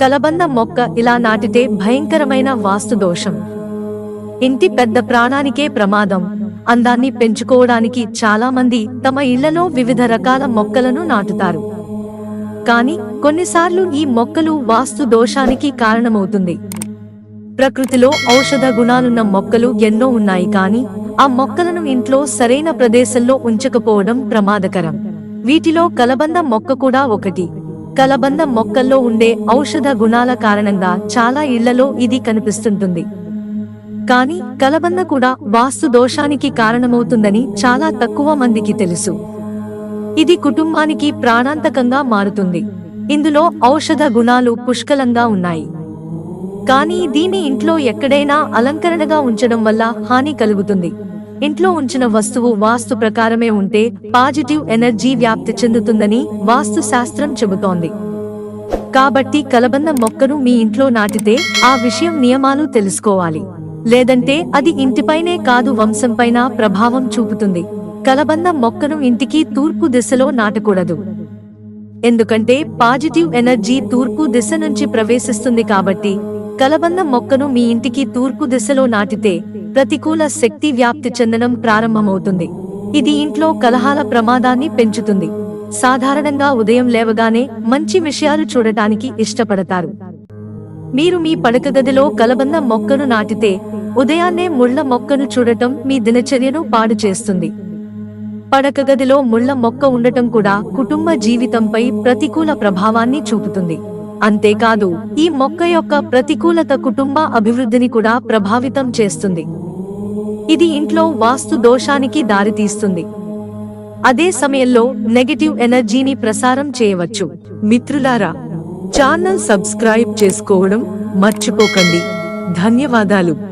కలబంద మొక్క ఇలా నాటితే భయంకరమైన వాస్తు దోషం. ఇంటి పెద్ద ప్రాణానికే ప్రమాదం. అందాన్ని పెంచుకోవడానికి చాలా మంది తమ ఇళ్ళలో వివిధ రకాల మొక్కలను నాటుతారు. కానీ కొన్నిసార్లు ఈ మొక్కలు వాస్తు దోషానికి కారణమవుతుంది. ప్రకృతిలో ఔషధ గుణాలున్న మొక్కలు ఎన్నో ఉన్నాయి కానీ ఆ మొక్కలను ఇంట్లో సరైన ప్రదేశంలో ఉంచకపోవడం ప్రమాదకరం. వీటిలో కలబంద మొక్క కూడా ఒకటి. కలబంద మొక్కల్లో ఉండే ఔషధ గుణాల కారణంగా చాలా ఇళ్ళలో ఇది కనిపిస్తుంటుంది. కానీ కలబంద కూడా వాస్తు దోషానికి కారణమవుతుందని చాలా తక్కువ మందికి తెలుసు. ఇది కుటుంబానికి ప్రాణాంతకంగా మారుతుంది. ఇందులో ఔషధ గుణాలు పుష్కలంగా ఉన్నాయి. కానీ దీన్ని ఇంట్లో ఎక్కడైనా అలంకరణగా ఉంచడం వల్ల హాని కలుగుతుంది. ఇంట్లో ఉంచిన వస్తువు వాస్తు ప్రకారమే ఉంటే పాజిటివ్ ఎనర్జీ వ్యాప్తి చెందుతుందని వాస్తు శాస్త్రం చెబుతోంది. కాబట్టి కలబంద మొక్కను మీ ఇంట్లో నాటితే ఆ విషయం నియమాలు తెలుసుకోవాలి. లేదంటే అది ఇంటిపైనే కాదు వంశంపైన ప్రభావం చూపుతుంది. కలబంద మొక్కను ఇంటికి తూర్పు దిశలో నాటకూడదు. ఎందుకంటే పాజిటివ్ ఎనర్జీ తూర్పు దిశ నుంచి ప్రవేశిస్తుంది కాబట్టి కలబంద మొక్కను మీ ఇంటికి తూర్పు దిశలో నాటితే ప్రతికూల శక్తి వ్యాప్తి చెందడం ప్రారంభమవుతుంది. ఇది ఇంట్లో కలహాల ప్రమాదాన్ని పెంచుతుంది. సాధారణంగా ఉదయం లేవగానే మంచి విషయాలు చూడటానికి ఇష్టపడతారు. మీరు మీ పడక గదిలో కలబంద మొక్కను నాటితే ఉదయాన్నే ముళ్ళ మొక్కను చూడటం మీ దినచర్యను పాడు చేస్తుంది. పడక గదిలో ముళ్ళ మొక్క ఉండటం కూడా కుటుంబ జీవితంపై ప్రతికూల ప్రభావాన్ని చూపుతుంది. అంతేకాదు ఈ మొక్క యొక్క ప్రతికూలత కుటుంబ అభివృద్ధిని కూడా ప్రభావితం చేస్తుంది. ఇది ఇంట్లో వాస్తు దోషానికి దారితీస్తుంది. అదే సమయంలో నెగటివ్ ఎనర్జీని ప్రసారం చేయవచ్చు. మిత్రులారా ఛానల్ సబ్స్క్రైబ్ చేసుకోవడం మర్చిపోకండి. ధన్యవాదాలు.